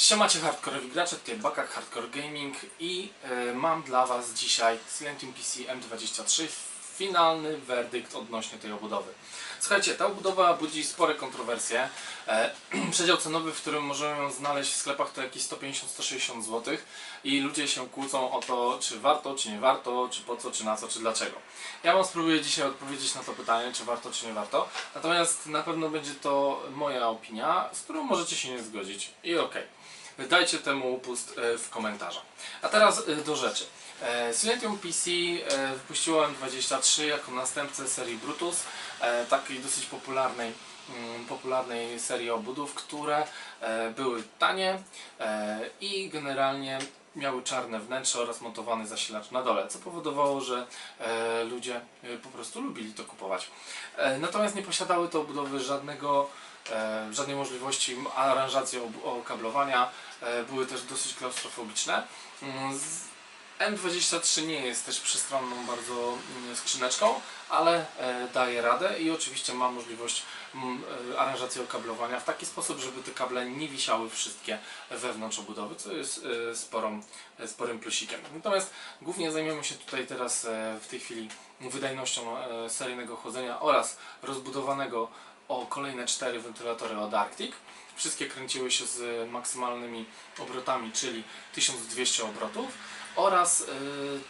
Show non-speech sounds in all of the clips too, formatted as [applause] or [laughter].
Siemacie hardkorowi gracze, tutaj Bakak Hardcore Gaming i e, mam dla Was dzisiaj Silentium PC M23 finalny werdykt odnośnie tej obudowy. Słuchajcie, ta obudowa budzi spore kontrowersje. E, [clears throat] przedział cenowy, w którym możemy ją znaleźć w sklepach to jakieś 150-160 zł i ludzie się kłócą o to, czy warto, czy nie warto, czy po co, czy na co, czy dlaczego. Ja Wam spróbuję dzisiaj odpowiedzieć na to pytanie, czy warto, czy nie warto. Natomiast na pewno będzie to moja opinia, z którą możecie się nie zgodzić. I okej. Dajcie temu upust e, w komentarzach. A teraz e, do rzeczy. E, Silentium PC e, wypuściło M23 jako następcę serii Brutus, e, takiej dosyć popularnej, mm, popularnej serii obudów, które były tanie i generalnie miały czarne wnętrze oraz montowany zasilacz na dole, co powodowało, że ludzie po prostu lubili to kupować. Natomiast nie posiadały te obudowy żadnego, żadnej możliwości aranżacji okablowania, były też dosyć klaustrofobiczne. Mm, z- M23 nie jest też przestronną bardzo mm, skrzyneczką, ale e, daje radę i oczywiście ma możliwość mm, e, aranżacji okablowania w taki sposób, żeby te kable nie wisiały wszystkie wewnątrz obudowy, co jest e, sporą, sporym plusikiem. Natomiast głównie zajmiemy się tutaj teraz w tej chwili wydajnością seryjnego chłodzenia oraz rozbudowanego o kolejne cztery wentylatory od Arctic. Wszystkie kręciły się z maksymalnymi obrotami, czyli 1200 obrotów oraz y,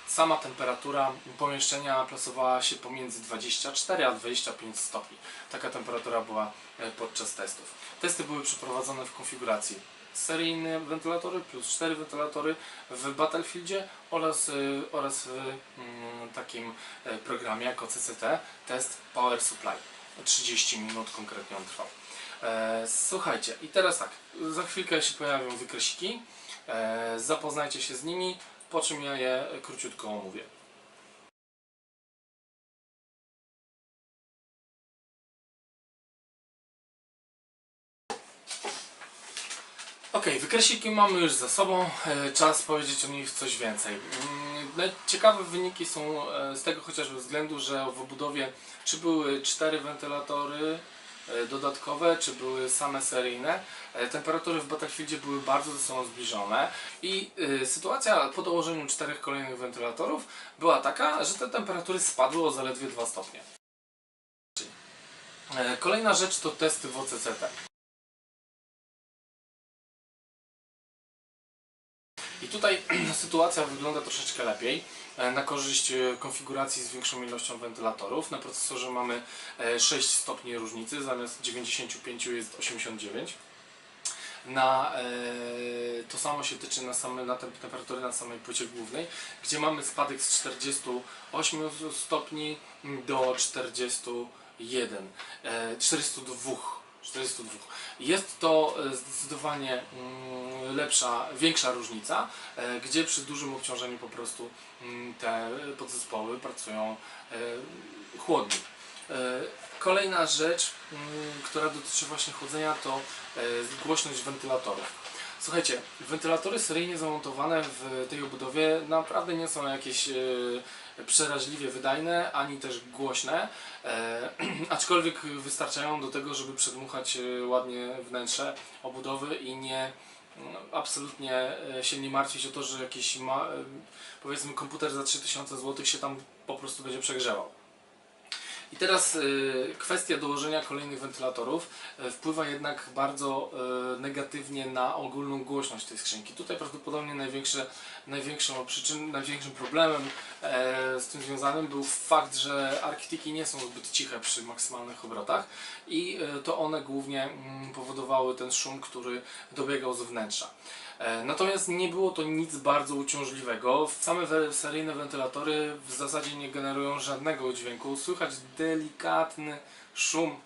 sama temperatura pomieszczenia plasowała się pomiędzy 24 a 25 stopni. Taka temperatura była y, podczas testów. Testy były przeprowadzone w konfiguracji seryjne wentylatory plus 4 wentylatory w Battlefieldzie oraz, y, oraz w mm, takim programie jako CCT test Power Supply. 30 minut konkretnie on trwał. E, słuchajcie, i teraz tak, za chwilkę się pojawią wykresiki, e, zapoznajcie się z nimi, po czym ja je króciutko omówię. Ok, wykresiki mamy już za sobą, e, czas powiedzieć o nich coś więcej. Mm, Ciekawe wyniki są e, z tego chociażby względu, że w obudowie czy były cztery wentylatory dodatkowe, czy były same seryjne, e, temperatury w Battlefieldzie były bardzo ze sobą zbliżone i e, sytuacja po dołożeniu czterech kolejnych wentylatorów była taka, że te temperatury spadły o zaledwie 2 stopnie. E, Kolejna rzecz to testy w OCCT. I tutaj [clears throat] sytuacja wygląda troszeczkę lepiej. e, Na korzyść e, konfiguracji z większą ilością wentylatorów. Na procesorze mamy e, 6 stopni różnicy, zamiast 95 jest 89. Na, e, to samo się tyczy na, same, na tem- temperatury na samej płycie głównej, gdzie mamy spadek z 48 stopni do 41, e, 402. 402. Jest to e, zdecydowanie mm, lepsza, większa różnica, e, gdzie przy dużym obciążeniu po prostu mm, te podzespoły pracują e, chłodniej. Kolejna rzecz, mm, która dotyczy właśnie chłodzenia, to głośność wentylatorów. Słuchajcie, wentylatory seryjnie zamontowane w tej obudowie naprawdę nie są jakieś e, przeraźliwie wydajne, ani też głośne, e, [clears throat] aczkolwiek wystarczają do tego, żeby przedmuchać e, ładnie wnętrze obudowy i nie no, absolutnie się nie martwić o to, że jakiś ma, powiedzmy komputer za 3000 zł się tam po prostu będzie przegrzewał. I teraz y, kwestia dołożenia kolejnych wentylatorów y, wpływa jednak bardzo y, negatywnie na ogólną głośność tej skrzynki. Tutaj prawdopodobnie największe, największą przyczyn, największym problemem e, z tym związanym był fakt, że Arctiki nie są zbyt ciche przy maksymalnych obrotach i to one głównie mm, powodowały ten szum, który dobiegał z wnętrza. E, Natomiast nie było to nic bardzo uciążliwego. Same seryjne wentylatory w zasadzie nie generują żadnego dźwięku. Słychać delikatny szum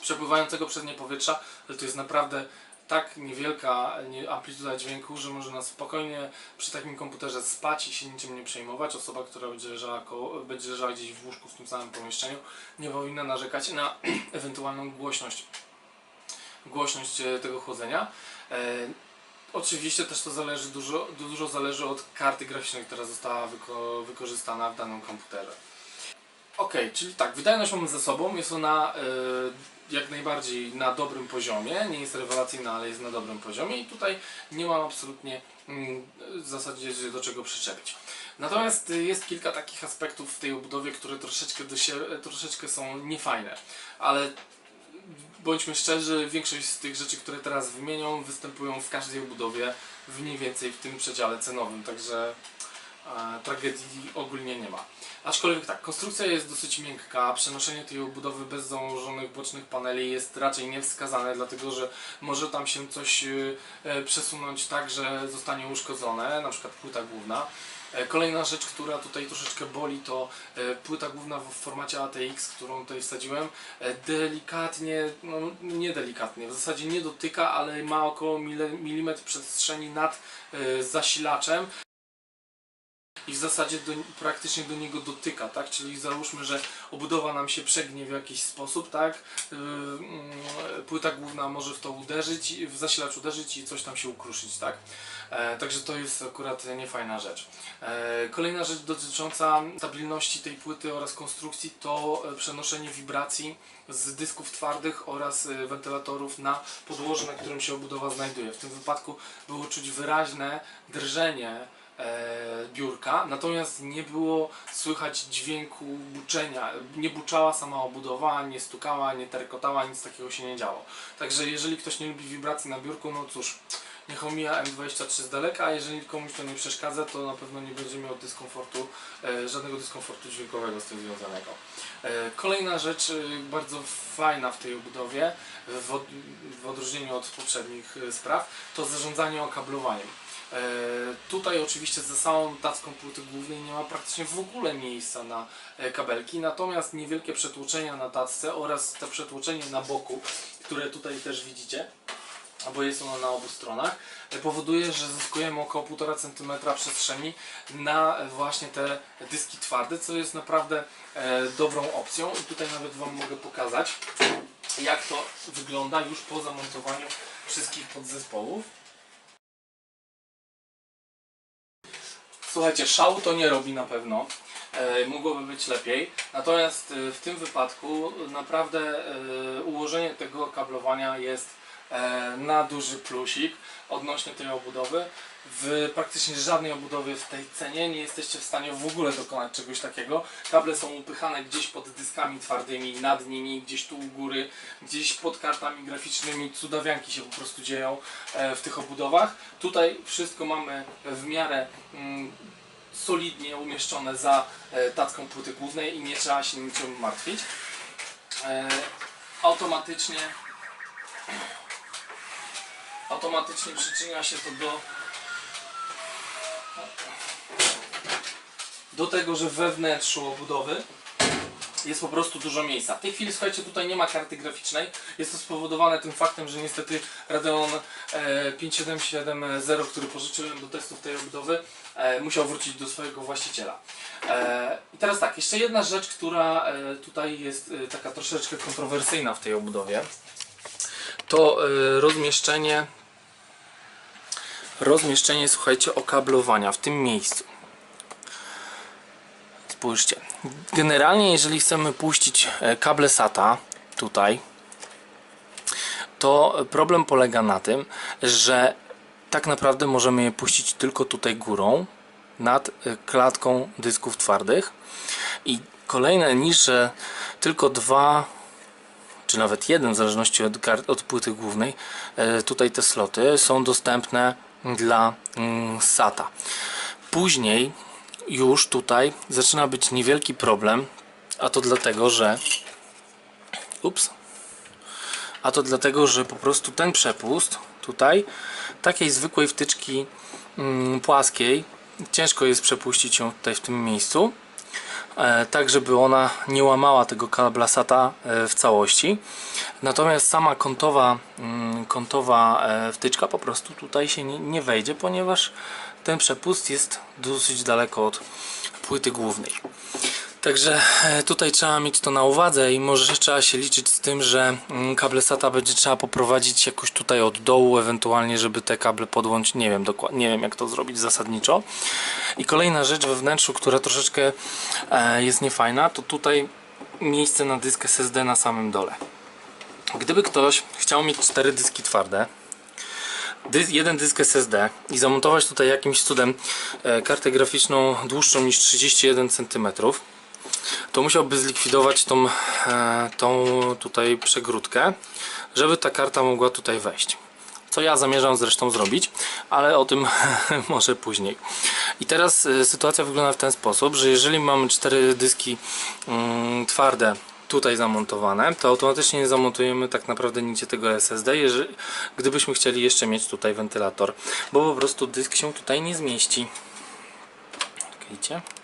przepływającego przez nie powietrza, ale to jest naprawdę tak niewielka nie- amplituda dźwięku, że można spokojnie przy takim komputerze spać i się niczym nie przejmować. Osoba, która będzie leżała, koło, będzie leżała gdzieś w łóżku w tym samym pomieszczeniu, nie powinna narzekać na [clears throat] ewentualną głośność, głośność e, tego chłodzenia. Oczywiście też to zależy dużo, dużo zależy od karty graficznej, która została wyko wykorzystana w danym komputerze. Okej, czyli tak, wydajność mamy ze sobą, jest ona e, jak najbardziej na dobrym poziomie, nie jest rewelacyjna, ale jest na dobrym poziomie i tutaj nie mam absolutnie mm, w zasadzie do czego przyczepić. Natomiast y, jest kilka takich aspektów w tej obudowie, które troszeczkę, się, troszeczkę są niefajne, ale bądźmy szczerzy, większość z tych rzeczy, które teraz wymienią, występują w każdej obudowie w mniej więcej w tym przedziale cenowym, także e, tragedii ogólnie nie ma. Aczkolwiek tak, konstrukcja jest dosyć miękka, przenoszenie tej obudowy bez założonych bocznych paneli jest raczej niewskazane, dlatego że może tam się coś e, przesunąć tak, że zostanie uszkodzone, na przykład płyta główna. E, Kolejna rzecz, która tutaj troszeczkę boli, to e, płyta główna w formacie ATX, którą tutaj wsadziłem, e, delikatnie, no nie delikatnie, w zasadzie nie dotyka, ale ma około milimetr przestrzeni nad zasilaczem i w zasadzie do, praktycznie do niego dotyka, tak? Czyli załóżmy, że obudowa nam się przegnie w jakiś sposób, tak? Yy, mm, płyta główna może w to uderzyć, w zasilacz uderzyć i coś tam się ukruszyć, tak? E, także to jest akurat niefajna rzecz. E, kolejna rzecz dotycząca stabilności tej płyty oraz konstrukcji to e, przenoszenie wibracji z dysków twardych oraz wentylatorów na podłoże, na którym się obudowa znajduje. W tym wypadku było czuć wyraźne drżenie biurka, natomiast nie było słychać dźwięku buczenia. Nie buczała sama obudowa, nie stukała, nie terkotała, nic takiego się nie działo. Także jeżeli ktoś nie lubi wibracji na biurku, no cóż, niech omija M23 z daleka, a jeżeli komuś to nie przeszkadza, to na pewno nie będzie miał dyskomfortu, e, żadnego dyskomfortu dźwiękowego z tym związanego. E, kolejna rzecz e, bardzo fajna w tej obudowie, w, od, w odróżnieniu od poprzednich e, spraw, to zarządzanie okablowaniem. E, tutaj oczywiście za samą tacką płyty głównej nie ma praktycznie w ogóle miejsca na e, kabelki, natomiast niewielkie przetłoczenia na tacce oraz te przetłoczenie na boku, które tutaj też widzicie, bo jest ono na obu stronach, e, powoduje, że zyskujemy około 1,5 cm przestrzeni na właśnie te dyski twarde, co jest naprawdę dobrą opcją i tutaj nawet Wam mogę pokazać jak to wygląda już po zamontowaniu wszystkich podzespołów. Słuchajcie, szału to nie robi na pewno. E, mogłoby być lepiej. Natomiast e, w tym wypadku naprawdę e, ułożenie tego kablowania jest na duży plusik odnośnie tej obudowy. W praktycznie żadnej obudowie w tej cenie nie jesteście w stanie w ogóle dokonać czegoś takiego. Kable są upychane gdzieś pod dyskami twardymi, nad nimi, gdzieś tu u góry, gdzieś pod kartami graficznymi. Cudawianki się po prostu dzieją e, w tych obudowach. Tutaj wszystko mamy w miarę mm, solidnie umieszczone za e, tacką płyty głównej i nie trzeba się niczym martwić. E, automatycznie automatycznie przyczynia się to do do tego, że we wnętrzu obudowy jest po prostu dużo miejsca. W tej chwili, słuchajcie, tutaj nie ma karty graficznej. Jest to spowodowane tym faktem, że niestety Radeon e, 5770, który pożyczyłem do testów tej obudowy, e, musiał wrócić do swojego właściciela. E, I teraz tak, jeszcze jedna rzecz, która e, tutaj jest e, taka troszeczkę kontrowersyjna w tej obudowie, to e, rozmieszczenie rozmieszczenie, słuchajcie, okablowania w tym miejscu. Spójrzcie. Generalnie, jeżeli chcemy puścić e, kable SATA tutaj, to problem polega na tym, że tak naprawdę możemy je puścić tylko tutaj górą nad e, klatką dysków twardych i kolejne niższe tylko dwa czy nawet jeden w zależności od, kart, od płyty głównej e, tutaj te sloty są dostępne dla mm, SATA później już tutaj zaczyna być niewielki problem, a to dlatego, że ups, a to dlatego, że po prostu ten przepust tutaj takiej zwykłej wtyczki mm, płaskiej ciężko jest przepuścić ją tutaj w tym miejscu tak żeby ona nie łamała tego kabla SATA e, w całości. Natomiast sama kątowa, mm, kątowa e, wtyczka po prostu tutaj się nie wejdzie ponieważ ten przepust jest dosyć daleko od płyty głównej Także e, tutaj trzeba mieć to na uwadze i może trzeba się liczyć z tym, że mm, kable SATA będzie trzeba poprowadzić jakoś tutaj od dołu, ewentualnie żeby te kable podłączyć, nie wiem dokładnie, nie wiem jak to zrobić zasadniczo. I kolejna rzecz we wnętrzu, która troszeczkę e, jest niefajna, to tutaj miejsce na dysk SSD na samym dole. Gdyby ktoś chciał mieć cztery dyski twarde, jeden dysk SSD i zamontować tutaj jakimś cudem e, kartę graficzną dłuższą niż 31 cm, to musiałby zlikwidować tą, e, tą tutaj przegródkę, żeby ta karta mogła tutaj wejść. Co ja zamierzam zresztą zrobić, ale o tym [laughs] może później. I teraz e, sytuacja wygląda w ten sposób, że jeżeli mamy cztery dyski mm, twarde tutaj zamontowane, to automatycznie nie zamontujemy tak naprawdę nigdzie tego SSD, jeżeli, gdybyśmy chcieli jeszcze mieć tutaj wentylator, bo po prostu dysk się tutaj nie zmieści. Czekajcie.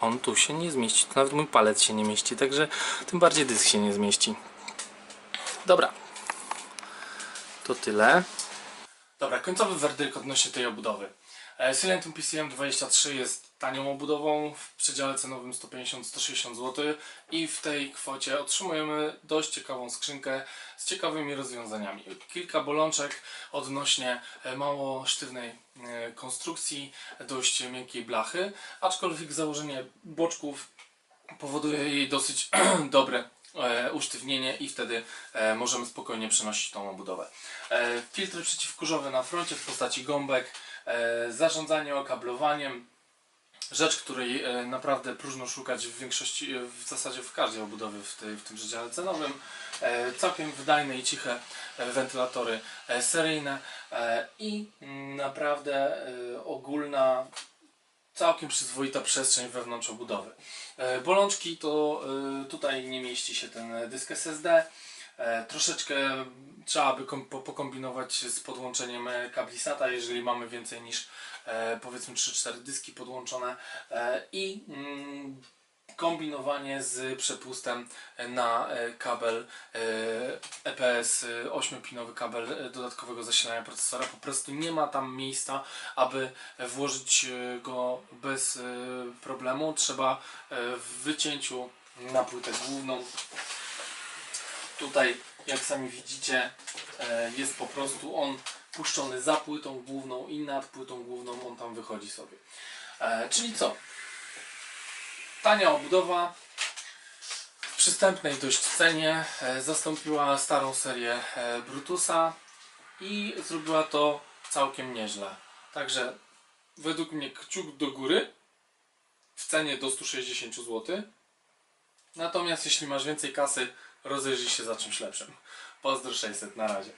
On tu się nie zmieści, tu nawet mój palec się nie mieści, także tym bardziej dysk się nie zmieści. Dobra. To tyle. Dobra, końcowy werdykt odnośnie tej obudowy. E, Silentum PCM 23 jest tanią obudową w przedziale cenowym 150-160 zł i w tej kwocie otrzymujemy dość ciekawą skrzynkę z ciekawymi rozwiązaniami. Kilka bolączek odnośnie e, mało sztywnej e, konstrukcji, dość miękkiej blachy, aczkolwiek założenie boczków powoduje jej dosyć [clears throat] dobre e, usztywnienie i wtedy możemy spokojnie przenosić tą obudowę. Filtry przeciwkurzowe na froncie w postaci gąbek, zarządzanie okablowaniem, rzecz, której e, naprawdę próżno szukać w większości, e, w zasadzie w każdej obudowie w, tej, w tym przedziale cenowym. E, całkiem wydajne i ciche wentylatory seryjne i naprawdę ogólna całkiem przyzwoita przestrzeń wewnątrz obudowy. Bolączki to tutaj nie mieści się ten dysk SSD. E, Troszeczkę trzeba by kom- po- pokombinować z podłączeniem e, kabli SATA, jeżeli mamy więcej niż e, powiedzmy 3-4 dyski podłączone i mm, kombinowanie z przepustem na kabel EPS 8-pinowy kabel dodatkowego zasilania procesora. Po prostu nie ma tam miejsca, aby włożyć go bez problemu. Trzeba w wycięciu na płytę główną tutaj jak sami widzicie e, jest po prostu on puszczony za płytą główną i nad płytą główną on tam wychodzi sobie. E, Czyli co? Tania obudowa w przystępnej dość cenie e, zastąpiła starą serię Brutusa i zrobiła to całkiem nieźle. Także według mnie kciuk do góry w cenie do 160 zł. Natomiast jeśli masz więcej kasy, rozejrzyj się za czymś lepszym. Pozdro 600, na razie.